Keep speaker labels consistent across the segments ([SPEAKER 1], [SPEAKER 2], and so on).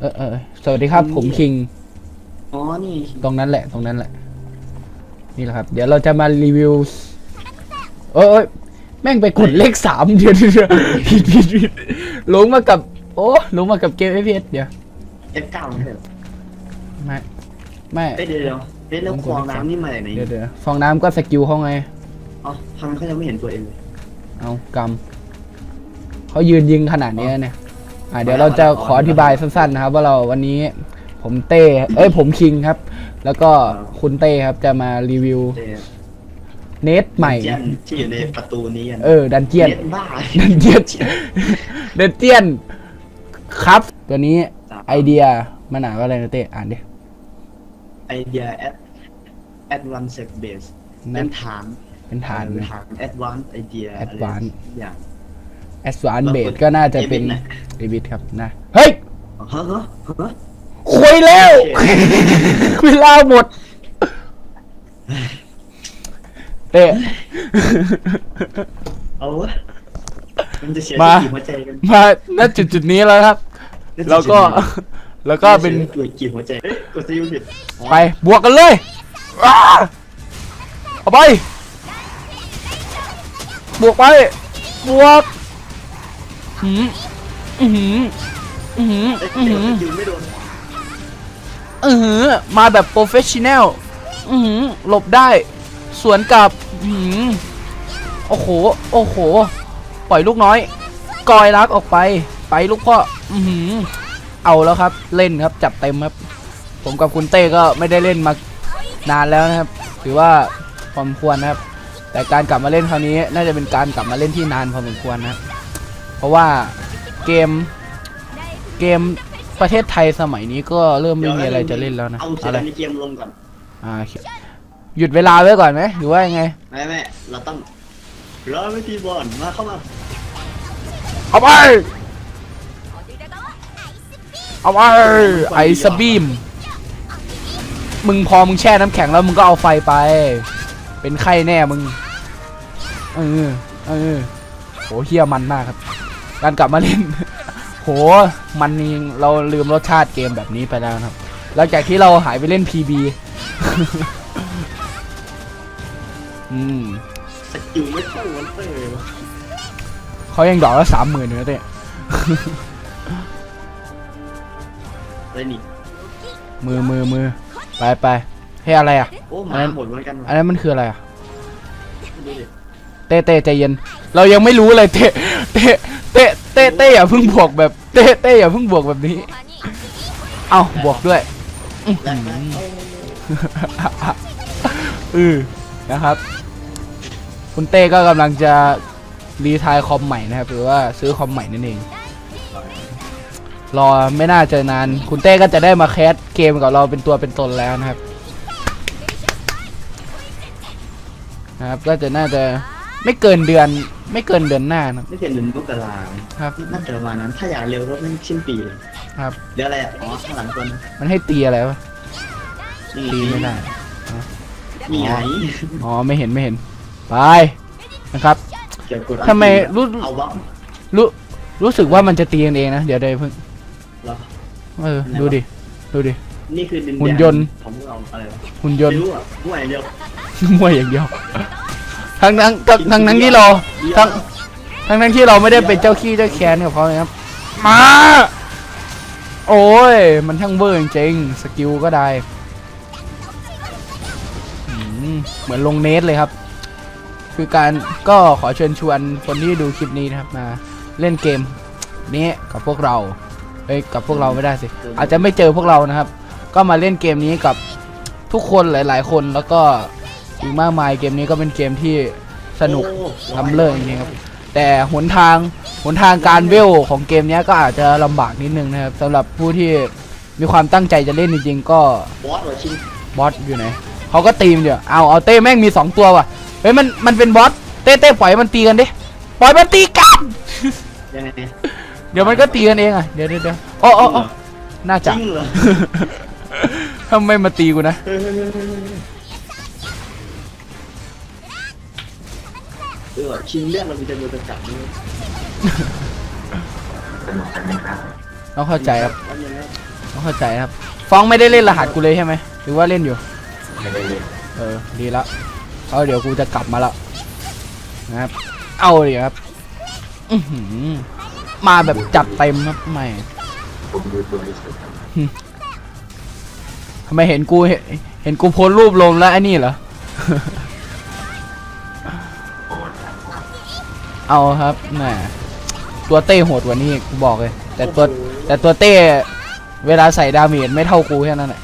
[SPEAKER 1] เออเออสวัสดีครับ ผมคิง
[SPEAKER 2] อ๋อ นี่
[SPEAKER 1] ตรงนั้นแหละ ตรงนั้นแหละ นี่แหละครับ เดี๋ยวเราจะมารีวิว เอยเอยแม่งไปกดเลขสามเดี๋ยวเดี๋ยวเดี๋ยวผิดผิดผิดลงมากับ โอ้ลงมากับเกมเอฟเอสเดี๋ยว
[SPEAKER 2] F9 ไม่ใช่เหรอ
[SPEAKER 1] ไม่ ไม่
[SPEAKER 2] เอ้ยเดี๋ยวเดี๋ยวเฮ้ยแล้วคลองน้ำนี่มาจากไหน
[SPEAKER 1] เดี๋ยวเดี๋ยวฟองน้ำก็สกิลเขาไง
[SPEAKER 2] อ๋อทำไมเขายังไม่เห็นตัวเองเลย
[SPEAKER 1] เอากำเขายืนยิงขนาดนี้เนี่ย อ่าเดี๋ยวเราจะขออธิบายสั้นๆนะครับ ว่าเราวันนี้ผมเต้เอ้ยผมคิงครับ แล้วก็คุณเต้ครับจะมารีวิว
[SPEAKER 2] เจ๊
[SPEAKER 1] เนตใหม่
[SPEAKER 2] เจียนที่อยู่ในประตูนี้อะ
[SPEAKER 1] เออดันเจียน
[SPEAKER 2] เน็ตบ้า
[SPEAKER 1] ดันเจียนดันเจียนครับ ตัวนี้ไอเดียมันอ่านว่าอะไรนะเต้อ่านดิ
[SPEAKER 2] ไอเดียแอดแอดวานซ์เซกเบสเป็
[SPEAKER 1] นั่น
[SPEAKER 2] นฐาน
[SPEAKER 1] เป็นฐาน
[SPEAKER 2] เป็นฐานแอดวานซ์ไอเดีย
[SPEAKER 1] Advanced
[SPEAKER 2] อย่าง
[SPEAKER 1] แอสวานเบสก็น่าจะเป็น
[SPEAKER 2] David น่ะ
[SPEAKER 1] เดบิทครับนะ เฮ้ย
[SPEAKER 2] อ๋อฮะฮะฮะ
[SPEAKER 1] คุยแล้ว เวลาหมดเต้
[SPEAKER 2] เอาวะมันจะเสีย
[SPEAKER 1] มา
[SPEAKER 2] กี่หัวใจกัน
[SPEAKER 1] มาณจุดจุดๆนี้แล้วครับ แล้วก็แล้วก็เป็น
[SPEAKER 2] ตัวกี่หัวใจเอ้ยกดซีอิ๊วผิดอ๋อ
[SPEAKER 1] ไปบวกกันเลยอ้าเอาไป บวกไป บวก หืมอือหืออือหือ
[SPEAKER 2] เอ้ย
[SPEAKER 1] อือหือ
[SPEAKER 2] สกิลไม่โดน
[SPEAKER 1] อือหือมาแบบโปรเฟชชั่นแนลอือหือหลบได้ สวนกลับอือหือโอ้โห โอ้โห ปล่อยลูกน้อย กอยรักออกไป ไปลูกพ่ออือหือเอาแล้วครับ เล่นครับ จับเต็มครับ ผมกับคุณเต้ก็ไม่ได้เล่นมานานแล้วนะครับ ถือว่าพอสมควรนะครับ แต่การกลับมาเล่นคราวนี้ น่าจะเป็นการกลับมาเล่นที่นานพอสมควรนะครับ เพราะว่าเกมเกมประเทศไทยสมัยนี้ก็เริ่มไม่มีอะไรจะเล่นแล้วนะ
[SPEAKER 2] เอาเสี
[SPEAKER 1] อะ
[SPEAKER 2] ย
[SPEAKER 1] ไร
[SPEAKER 2] ในเกมลงก่อน
[SPEAKER 1] อ่าโอเคหยุดเวลาไว้ก่อนไหมหรือว่ายังไง
[SPEAKER 2] ไม่ไม่เราต้องรอไม่ทีบอลมาเข้ามา
[SPEAKER 1] เอาไปเอาไปไอสบีมมึงพอมึงแช่น้ำแข็งแล้วมึงก็เอาไฟไป เป็นไข้แน่มึงเออเออโหเฮียมันมากครับ การกลับมาเล่น โห มันนี่เราลืมรสชาติเกมแบบนี้ไปแล้วนะครับ หลังจากที่เราหายไปเล่น PB อืม
[SPEAKER 2] สกิลไม่เข้าวันเตอร์เลยวะ
[SPEAKER 1] เขายังดอกละสามหมื่นอยู่นะเต้
[SPEAKER 2] เลยนี่
[SPEAKER 1] มือมือมือไปไปให้อะไรอะ
[SPEAKER 2] โอ้ห
[SPEAKER 1] อัน
[SPEAKER 2] มา
[SPEAKER 1] นั้น
[SPEAKER 2] หมดเหมือนกัน
[SPEAKER 1] อันนั้นมันคืออะไรอะ
[SPEAKER 2] ดูดิ
[SPEAKER 1] เต้เต้ใจเย็น เรายังไม่รู้เลยเต้เต้ เต้เต้เต้อย่าเพิ่งบวกแบบเต้เต้อย่าเพิ่งบวกแบบนี้ เอาบวกด้วยอื้อหืออือนะครับ คุณเต้ก็กำลังจะรีไทายคอมใหม่นะครับ หรือว่าซื้อคอมใหม่นั่นเอง รอไม่น่าจะนาน คุณเต้ก็จะได้มาแคสเกมกับเราเป็นตัวเป็นตนแล้วนะครับ นะครับ ก็จะน่าจะ ไม่เกินเดือน ไม่เกินเดือนหน้านะครับ
[SPEAKER 2] ไม่เห็นเดือนมกรา
[SPEAKER 1] ครับ
[SPEAKER 2] น่าจะประมาณนั้น ถ้าอยากเร็วก็ไม่สิ้นปีเลย
[SPEAKER 1] ครับ
[SPEAKER 2] เดี๋ยวอะไรอะอ๋อข้างหลังคน
[SPEAKER 1] มันให้ตีอะไรวะ
[SPEAKER 2] นี่
[SPEAKER 1] ตีไม่ได้
[SPEAKER 2] นี่ไง
[SPEAKER 1] อ๋อไม่เห็นไม่เห็นไปนะครับ
[SPEAKER 2] เกี่ยวกับ
[SPEAKER 1] ทำไมรู้
[SPEAKER 2] เอาวะ
[SPEAKER 1] รู้รู้สึกว่ามันจะตีกันเองนะเดี๋ยวเดี๋ยวเพิ่ง
[SPEAKER 2] เหรอ
[SPEAKER 1] เออดูดิดูดิ
[SPEAKER 2] นี่คือดินแด
[SPEAKER 1] หุ่นยนต์
[SPEAKER 2] ของพวกเราอะไรวะ
[SPEAKER 1] หุ่นยน
[SPEAKER 2] ไม่
[SPEAKER 1] ต์
[SPEAKER 2] รู้อะผู้ใหญ่เดียว
[SPEAKER 1] มั่วอย่างเดียว ทั้งทั้งทั้งทั้งทั้งที่เราทั้งทั้งทั้งที่เราไม่ได้เป็นเจ้าขี้เจ้าแค้นกับเขาเลยครับ มา โอ้ย มันช่างเบอร์จริงๆสกิลก็ได้อืมเหมือนลงเนสเลยครับ คือการก็ขอเชิญชวนคนที่ดูคลิปนี้นะครับมาเล่นเกมนี้กับพวกเราเอ้ยกับพวกเราไม่ได้สิ อาจจะไม่เจอพวกเรานะครับ ก็มาเล่นเกมนี้กับทุกคนหลาย ๆ คนแล้วก็ อีกมากมายเกมนี้ก็เป็นเกมที่สนุก
[SPEAKER 2] โอ้
[SPEAKER 1] ล้ำเลิศจริงๆครับ แต่หนทางหนทางการเวลของเกมเนี้ยก็อาจจะลำบากนิดนึงนะครับสำหรับผู้ที่มีความตั้งใจจะเล่นจริงๆก็
[SPEAKER 2] บอสเหรอชิง
[SPEAKER 1] บอสอยู่ไหนเขาก็ตีมนเดี๋ยวเอาเอาเต้แม่งมีสองตัวว่ะเฮ้ยมันมันเป็นบอสเต้เต้ปล่อยมันตีกันดิปล่อยมันตีกัน
[SPEAKER 2] ยังไงเนี่ย
[SPEAKER 1] เดี๋ยวมันก็ตีกันเองอะเดี๋ยวเดี๋ยวเดี๋ยวอ๋ออ๋ออ๋อน่า
[SPEAKER 2] จ
[SPEAKER 1] จะ
[SPEAKER 2] ริงเหรอ
[SPEAKER 1] ทำไมมาตีกูนะ
[SPEAKER 2] เฮ้ยเฮ้ยเฮ้ยเฮ้ยเออชิงเรื่องเรามีจำนวนจำกัดด้วย
[SPEAKER 1] ต้องเข้าใจครับ
[SPEAKER 2] แล้วยังไง
[SPEAKER 1] เข้าใจครับฟ้องไม่ได้เล่นรหัสกูเลยใช่ไหมหรือว่าเล่นอยู่
[SPEAKER 3] ไม่ได้เล่น
[SPEAKER 1] เออดีละเอาเดี๋ยวกูจะกลับมาแล้วนะครับ เอาเลยครับอือหือมาแบบจัดเต็มครับไม่
[SPEAKER 3] ผมดูตัวนี้สุดครับ
[SPEAKER 1] ทำไมเห็นกูเห็นเห็นกูโพสต์รูปลงแล้วไอ้นี่เหรอ
[SPEAKER 3] โอ้ย
[SPEAKER 1] เอาครับแหมตัวเต้โหดกว่านี้กูบอกเลย แต่ตัวแต่ตัวเต้เวลาใส่ดาเมจไม่เท่ากูแค่นั้นแหละ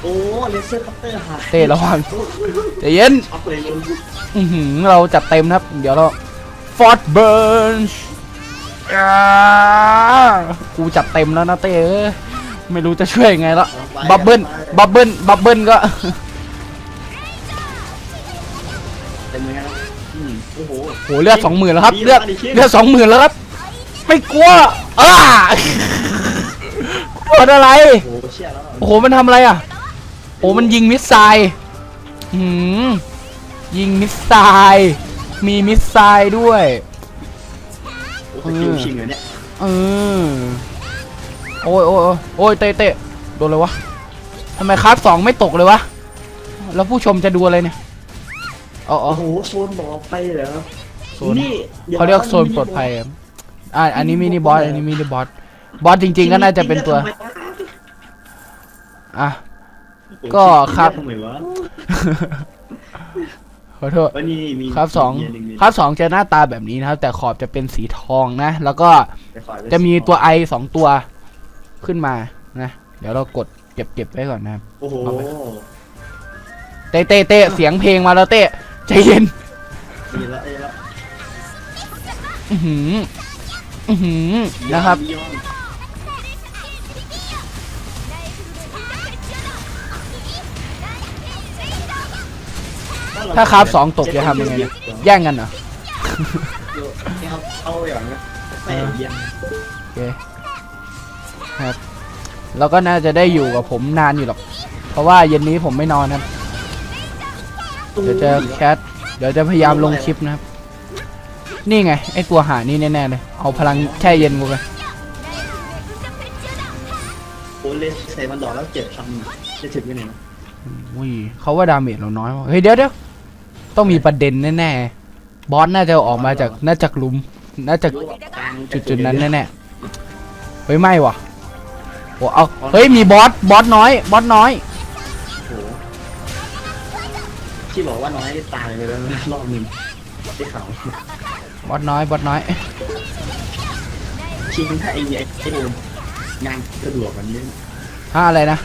[SPEAKER 2] โอ้เลเซอร์คัพเตอร์หาย
[SPEAKER 1] เต้ระวังใจเย็น
[SPEAKER 2] ช็อกเลยลุง
[SPEAKER 1] อือหือเราจัดเต็มนะครับ เดี๋ยวเราฟอร์ดเบิร์นกูจัดเต็มแล้วนะเต้เอ้ยไม่รู้จะช่วยยังไงละบับเบิ้ลบับเบิ้ลบับเบิ้ลก็ เลือดสองหมื่นแล้วครับ
[SPEAKER 2] ดี
[SPEAKER 1] เลือด
[SPEAKER 2] มากดิคิด
[SPEAKER 1] เลือดสองหมื่นแล้วครับ ไม่กลัวอ้าโดนอะไร
[SPEAKER 2] โอ้โหเชี่ยแล้ว
[SPEAKER 1] โอ้โห มันทำอะไรอะ โอ้มันยิงมิสไซล์หืมยิงมิสไซล์มีมิสไซล์ด้วย
[SPEAKER 2] โอ้โหสกิลชิงเหรอเนี่ย
[SPEAKER 1] เออโอ้ยโอ้ยโอ้ยโอ้ยเตะเตะโดนเลยวะทำไมคราฟสองไม่ตกเลยวะ แล้วผู้ชมจะดูอะไรเนี่ย อ๋ออ๋อ
[SPEAKER 2] โอ้โหโซนบอกไปเหรอ
[SPEAKER 1] โซน
[SPEAKER 2] นี่ดี๋ว
[SPEAKER 1] เขาเรียกโซนปลอดภัยครับอ่าอันนี้มินิบอส อันนี้มินิบอส บอสจริง ๆ ก็น่าจะเป็นตัว อะ ก็ครับ
[SPEAKER 2] ทำไมวะ
[SPEAKER 1] ขอโทษ
[SPEAKER 2] วันนี้มี
[SPEAKER 1] ครับสอง
[SPEAKER 2] เย็นหนึ่ง
[SPEAKER 1] ครับสองจะหน้าตาแบบนี้นะครับ แต่ขอบจะเป็นสีทองนะ แล้วก็
[SPEAKER 2] ไปขอไว้
[SPEAKER 1] จะมีตัวไอสองตัวขึ้นมานะ เดี๋ยวเรากดเก็บเก็บไว้ก่อนนะครับ
[SPEAKER 2] โอ้โห
[SPEAKER 1] เอาไป เต้เต้เต้เสียงเพลงมาแล้วเต้ใจเย็น
[SPEAKER 2] มีแล้วไอ้แล้ว
[SPEAKER 1] อือหืออือหือนะครับ
[SPEAKER 2] ย้อน
[SPEAKER 1] ถ้าคราฟสองตกจะทำยังไงเนี่ยแย่งกันเหรอ
[SPEAKER 2] เอาเอาอย่างนี้ไม่เยี่ยม
[SPEAKER 1] โอเคครับแล้วก็น่าจะได้อยู่กับผมนานอยู่หรอก เพราะว่าเย็นนี้ผมไม่นอนครับ เดี๋ยวจะแคสเดี๋ยวจะพยายามลงคลิปนะครับ นี่ไง ไอตัวหานี่แน่ๆเลย เอาพลังแช่เย็นกูไป
[SPEAKER 2] โอ้เลสเซมันดอกแล้วเจ็ดพันจะถึงยังไงนะ
[SPEAKER 1] อุ้ยเขาว่าดาเมจเราน้อยว่ะเฮ้ยเดี๋ยวเดี๋ยวต้องมีประเด็นแน่ๆ บอสน่าจะออกมาจากน่าจากหลุม น่าจะ
[SPEAKER 2] รู้ว่ากลาง
[SPEAKER 1] จุดๆนั้นแน่ๆ เฮ้ยไม่ว่ะโอ้เอาเฮ้ยมีบอสบอสน้อย บอสน้อย
[SPEAKER 2] โอ้โหที่บอกว่าน้อยตายไปแล้วนะรอบหนึ่งที่เขา
[SPEAKER 1] บอสน้อยบอสน้อย
[SPEAKER 2] ชิงถ้าไอ้ไอ้ไอ้โดนงานสะดวกกว่านี้
[SPEAKER 1] ถ้าอะไรนะ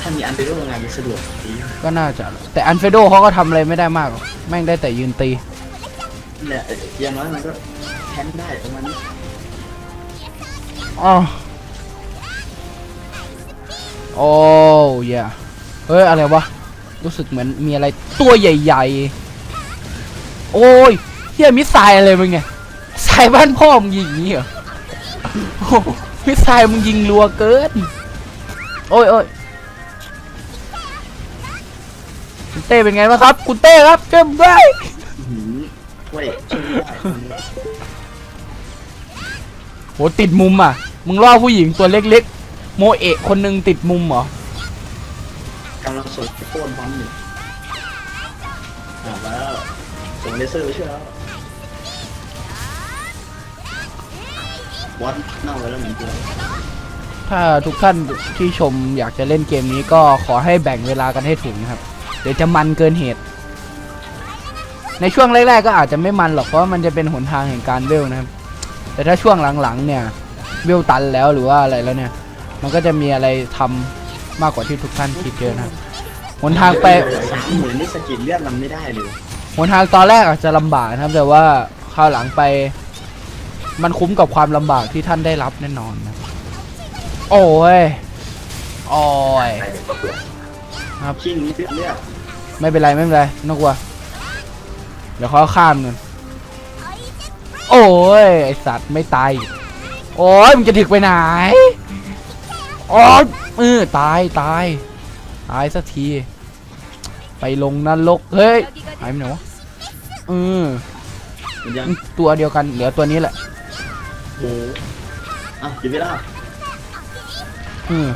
[SPEAKER 2] ถ้ามีอันเดอร์งานจะสะดวกดี
[SPEAKER 1] ก็น่าจะ แต่อันเฟโดเขาก็ทำอะไรไม่ได้มากหรอกแม่งได้แต่ยืนตี
[SPEAKER 2] เนี่ยอย่างน้อยมันก็แทนได้ประมาณนี้
[SPEAKER 1] อ๋อ โอ้ยเฮ้ย อะไรวะ รู้สึกเหมือนมีอะไรตัวใหญ่ ๆ โอ้ย เฮียมิสไซล์อะไรมึงไงสายบ้านพ่อมึงยิงอย่างนี้เหรอโอ้โหมิสไซล์มึงยิงรัวเกิน โอ้ยโอ้ยคุณเต้เป็นไงบ้างครับ คุณเต้ครับเจ้มได้
[SPEAKER 2] หืมเว้ยช่วยไม่ได้
[SPEAKER 1] โหติดมุมอะ มึงล่อผู้หญิงตัวเล็กๆ โมเอะคนหนึงติดมุมเหรอ
[SPEAKER 2] กำลังสดโค่นบอลอยู่อ่าแล้วส่งเลเซอร์ไปช่วยแล้ว บอสเน่าไปแล้วเหมือนกัน
[SPEAKER 1] ถ้าทุกท่านที่ชมอยากจะเล่นเกมนี้ก็ขอให้แบ่งเวลากันให้ถูกนะครับ เดี๋ยวจะมันเกินเหตุ ในช่วงแรกๆก็อาจจะไม่มันหรอกเพราะว่ามันจะเป็นหนทางแห่งการเวลนะครับ แต่ถ้าช่วงหลังๆเนี่ยเวลตันแล้วหรือว่าอะไรแล้วเนี่ย มันก็จะมีอะไรทำมากกว่าที่ทุกท่านคิดเยอะนะครับหนทางไป
[SPEAKER 2] สามหมื่นนี่สกิลเลือดมันไม่ได้เลย
[SPEAKER 1] หนทางตอนแรกอาจจะลำบากนะครับ แต่ว่าคราวหลังไป มันคุ้มกับความลำบากที่ท่านได้รับแน่นอนนะโอ้ยโอ้ย
[SPEAKER 3] ใครเป็นตัวเปลือก
[SPEAKER 2] ชิงเลือดเลือด
[SPEAKER 1] ไม่เป็นไรไม่เป็นไรไม่ต้องกลัวเดี๋ยวเขาข้ามกันโอ้ยไอสัตว์ไม่ตายอีกโอ้ยมึงจะถึกไปไหนโอ้ยเออตายตายตายสักที ไปลงนรกเฮ้ยหายไปไหนวะเออ
[SPEAKER 2] มันยัง
[SPEAKER 1] ตัวเดียวกันเหลือตัวนี้แหละ
[SPEAKER 2] โอ้โหอะกินไม่ได้
[SPEAKER 1] เออ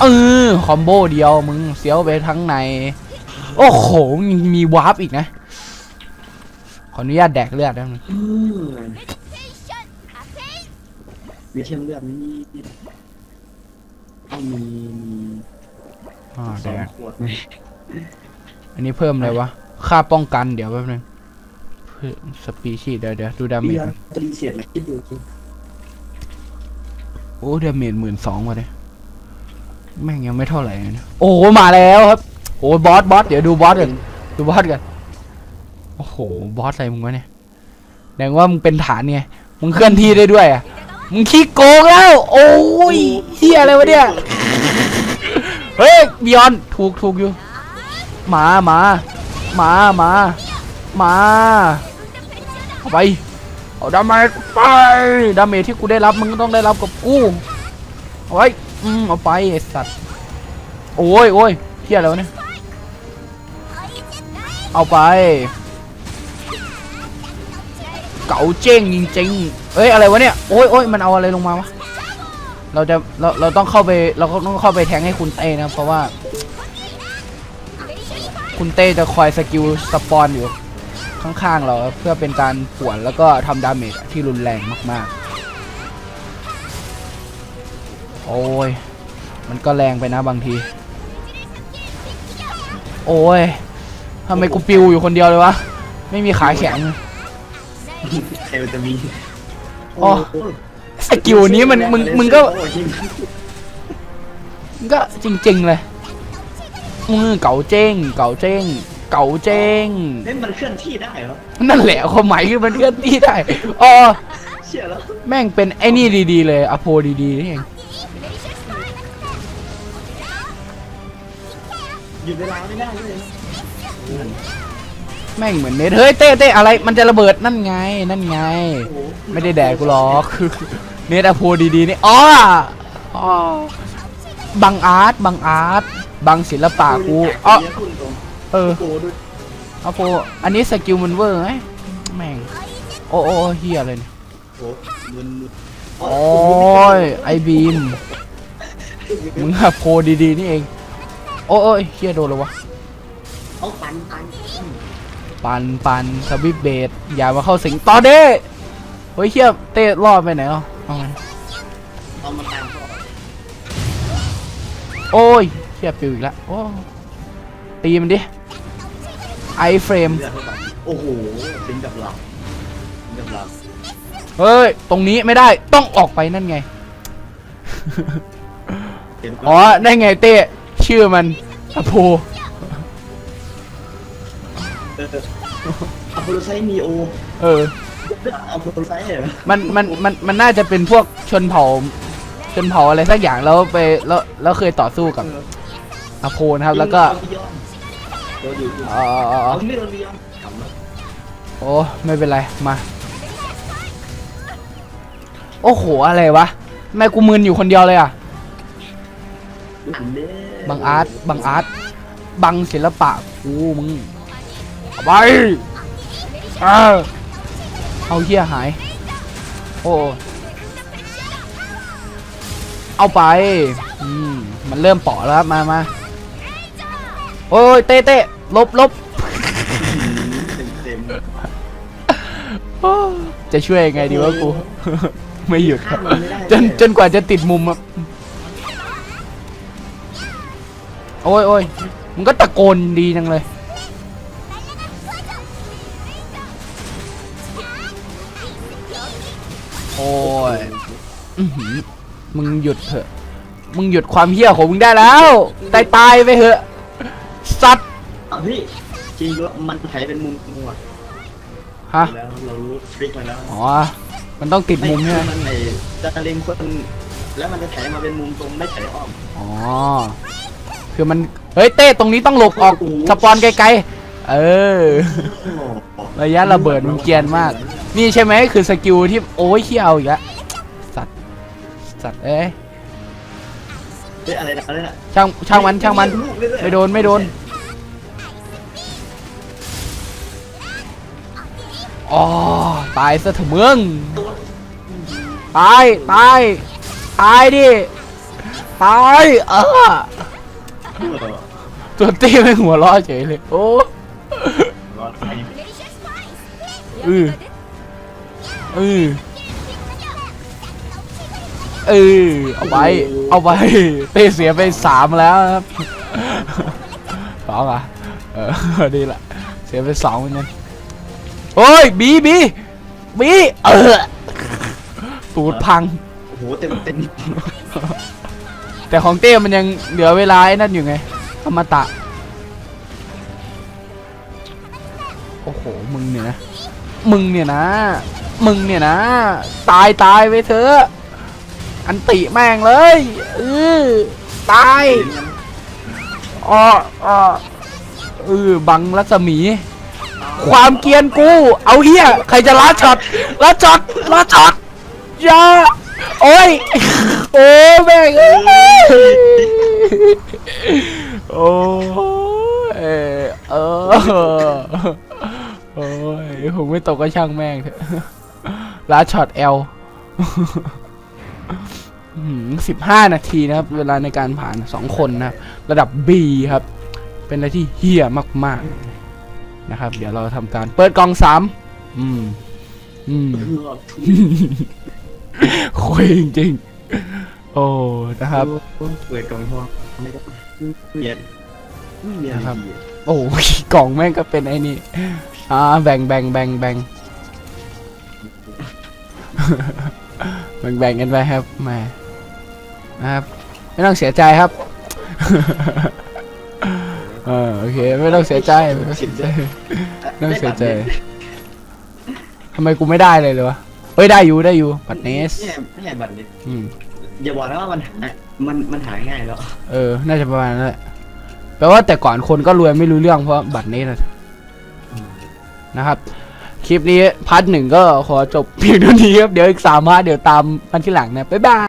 [SPEAKER 1] เออคอมโบเดียวมึงเสียวไปทั้งใน โอ้โหมีมีวาร์ปอีกนะ ขออนุญาตแดกเลือดนะมึง
[SPEAKER 2] อืมมีเทียมเลือดนี่ต้องมีมี
[SPEAKER 1] อ่า
[SPEAKER 2] ส
[SPEAKER 1] แด
[SPEAKER 2] อง
[SPEAKER 1] ก
[SPEAKER 2] ขวดไหม
[SPEAKER 1] อันนี้เพิ่มอะไรวะค่าป้องกันเดี๋ยวแป๊บนึง เพิ่มสปีชีเดี๋ยวเดี๋ยวดูดาเม
[SPEAKER 2] มี
[SPEAKER 1] จ
[SPEAKER 2] อั
[SPEAKER 1] ก่อน
[SPEAKER 2] ตรีเสียดไหมคิดดูสิ
[SPEAKER 1] โอ้ดาเมจหมื่นสองมาเลยแม่งยังไม่เท่าไหร่เลยนะโอ้โหมาแล้วครับโอ้บอสบอสเดี๋ยวดูบอสกันดูบอสกันโอ้โหบอสอะไรมึงวะเนี่ยแสดงว่ามึงเป็นฐานไงมึงเคลื่อนที่ได้ด้วยอะมึงขี้โกงแล้ว โอ้ยเฮียอะไรวะเนี่ยเฮ้ยบิยอนถูกถูกอยู่หมาหมาหมาหมาหมาเอา ไป เอาดาเมจไปดาเมจที่กูได้รับมึงก็ต้องได้รับกับกูเอาไว้อืมเอาไปไอ้สัตว์ โอ้ยโอ้ยเฮียอะไรวเนี่ย เอาไป เก๋าเจ้งจริงๆเอ้ยอะไรวะเนี่ย โอ้ยโอ้ยมันเอาอะไรลงมาวะ เราจะเราเราต้องเข้าไปเราก็ต้องเข้าไปแทงให้คุณเต้นะเพราะว่า คุณเต้จะคอยสกิลสปอนอยู่ ข้างๆเราเพื่อเป็นการป่วนแล้วก็ทำดาเมจที่รุนแรงมากๆ โอ้ย มันก็แรงไปนะบางที โอ้ยทำไมกูปิวอยู่คนเดียวเลยวะ ไม่มีขาแข็ง
[SPEAKER 2] ใครมันจะมี
[SPEAKER 1] อ๋อสกิลนี้มันมึงมึงก็
[SPEAKER 2] โอ้ย
[SPEAKER 1] มึงก็จริงๆเลยอือเก๋าเจ้ง เก๋าเจ้ง เก๋าเจ้ง
[SPEAKER 2] เฮ้ยมันเคลื่อนที่ได้เหรอ
[SPEAKER 1] นั่นแหละความหมายคือมันเคลื่อนที่ได้อ๋อ
[SPEAKER 2] เชื่อแล้ว
[SPEAKER 1] แม่งเป็นไอ้นี่ดีๆ เลยอโพดีๆนี่เอง
[SPEAKER 2] หยุดเวลาไม่ได้เลยนะ
[SPEAKER 1] แม่งเหมือนเนทเฮ้ยเต้เต้อะไรมันจะระเบิดนั่นไงนั่นไง
[SPEAKER 2] โอ้โห
[SPEAKER 1] ไม่ได้แดกกูหรอกเนทอโพดีๆนี่อ๋ออ๋อบังอาร์ตบังอาร์ตบังศิลปะกูอ๋อ
[SPEAKER 2] เดี๋ยวพูดตรง
[SPEAKER 1] เออ
[SPEAKER 2] โอ้ดู
[SPEAKER 1] เอาโปอันนี้สกิลมันเวอร์ไหมแม่ง โอ้โอ้โอ้เฮียเลยเนี่ย
[SPEAKER 2] โอ้มึน
[SPEAKER 1] โอ้ยไอบีม มึงอะโพดีๆนี่เอง โอ้โอ้ยเฮียโดนแล้ววะ
[SPEAKER 2] เอาปันปัน
[SPEAKER 1] ปันปันสวิปเบดอย่ามาเข้าสิงต่อเด้เฮ้ยเฮียเต้รอดไปไหนอะเอาไง
[SPEAKER 2] เอามาตามพ่อ
[SPEAKER 1] โอ้ยเฮียปิวอีกแล้วโอ้ตีมันดิ ไอเฟรม
[SPEAKER 2] เลือดเท่ากันโอ้โหสิงกับเราสิงกับเรา
[SPEAKER 1] เฮ้ย ตรงนี้ไม่ได้ ต้องออกไปนั่นไง
[SPEAKER 2] เห็นปะ
[SPEAKER 1] อ๋อ ได้ไงเต้ ชื่อมันอโพ
[SPEAKER 2] เออเอาโพลไซมีโอ
[SPEAKER 1] เออ
[SPEAKER 2] เอาโพลไซเหรอ
[SPEAKER 1] มัน มัน มัน มันน่าจะเป็นพวกชนเผ่า ชนเผ่าอะไรสักอย่างแล้วไป แล้ว แล้วเคยต่อสู้กับอโพนะครับ แล้วก็
[SPEAKER 2] โดนอยู่
[SPEAKER 1] อ๋ออ๋ออ๋อ
[SPEAKER 2] เอาไม่โดนเบียมกำลัง
[SPEAKER 1] โอ้ไม่เป็นไร มา โอ้โห อะไรวะทำไมกูมึนอยู่คนเดียวเลยอะบังอาร์ตบังอาร์ตบังศิลปะกูมึงเอาไปเออเอาเฮียหาย โอ้เอาไปอืมมันเริ่มเปาะแล้วครับมามา โอ้ยเต้เต้ลบลบ
[SPEAKER 2] เต็มเต็ม
[SPEAKER 1] โอ้จะช่วยยังไงดีวะกู ไม่หยุดครับ
[SPEAKER 2] ข้ามมันไม่ได้
[SPEAKER 1] จนจนกว่าจะติดมุมอะโอ้ยโอ้ยมันก็ตะโกนดีจังเลย โอ้ยอื้อหือมึงหยุดเถอะ มึงหยุดความเหี้ยของมึงได้แล้ว ตายตายๆไปเถอะสัต ว์
[SPEAKER 2] อะพี่จริงแล้วมันไถเป็นมุมมุมอะ
[SPEAKER 1] ฮะ
[SPEAKER 2] แล้วเรารู้ทริคมาแล้ว
[SPEAKER 1] อ๋อ มันต้องติดมุมใช่ไหม
[SPEAKER 2] มันไอ้จะเล็งคนแล้วมันจะไถมาเป็นมุมตรงไม่ไถอ้อม
[SPEAKER 1] อ๋อ คือมัน เฮ้ยเต้ตรงนี้ต้องหลบออก
[SPEAKER 2] โอ้โห
[SPEAKER 1] สปอนไกลๆ เออ ระยะระเบิดมันเกรียนมาก นี่ใช่ไหมคือสกิลที่โอ้ยเขี้ยวอีกแล้วสัตว์ สัตว์เอ้ย
[SPEAKER 2] เฮ้ยอะไรนะอะไรนะ
[SPEAKER 1] ช่างช่างมันช่างมัน ไม่โดนไม่โดน อ๋อตายซะเถอะมึงตายตายตายดิตายเออตัวตี้ไม่หัวเร้อเฉยเลยโอ้
[SPEAKER 2] รอดไป
[SPEAKER 1] อืออือเออเอาไว้ เอาไว้เต้เสียไปสามแล้วครับสองอะเออดีละเสียไปสองเหมือนกัน อ้ยบีบีบีเออตูดพัง
[SPEAKER 2] โอ้โหเต็มเต็ม
[SPEAKER 1] แต่ของเต้มันยังเหลือเวลาไอ้นั่นอยู่ไงอมตะ โอ้โห มึงเนี่ยนะ มึงเนี่ยนะ มึงเนี่ยนะ ตายตายไปเถอะ อันติแม่งเลยเออตายอ้ออ้อเออบังรัศมี ความเกรียนกู เอาเฮียใครจะลัดช็อตลัดช็อตลัดช็อตอย่าโอ้ยโอ้แม่งเอ้ยโอ้ยเออเออโอ้ยผมไม่ตกก็ช่างแม่งเถอะลัดช็อตเอลสิบห้านาทีนะครับ เวลาในการผ่านสองคนนะครับ ระดับ B ครับ เป็นอะไรที่เฮี้ยมาก ๆ นะครับ เดี๋ยวเราทำการเปิดกล่องสามอืม อืม
[SPEAKER 2] รอดทุก
[SPEAKER 1] คุยจริงๆ โอ้นะครับ
[SPEAKER 2] เปิดกล่องทองไม่ได้เย็นเย็น
[SPEAKER 1] นะครับ โอ้ยกล่องแม่งก็เป็นไอ้นี่ อ่า แบ่งแบ่งแบ่งแบ่งแบ่งแบ่งกันไปครับแหมานะครับ ไม่ต้องเสียใจครับ เออโอเคไม่ต้องเสียใจไม่ต้องเสียใจไม่ต้องเสียใจทำไมกูไม่ได้เลยเลยวะเฮ้ยได้อยู่ได้อยู่ปัดเนส
[SPEAKER 2] เนี่ยไม่ใช่บัตรนี้
[SPEAKER 1] อืม
[SPEAKER 2] อย่าบอกนะว่ามันหามันมันหาง่ายแล้ว
[SPEAKER 1] เออ น่าจะประมาณนั้นแหละแปลว่าแต่ก่อนคนก็รวยไม่รู้เรื่องเพราะบัตรนี้นะนะครับ คลิปนี้พาร์ทหนึ่งก็ขอจบเพียงเท่านี้ครับ เดี๋ยวอีกสามพาร์ทเดี๋ยวตามมันที่หลังนะ บ๊ายบาย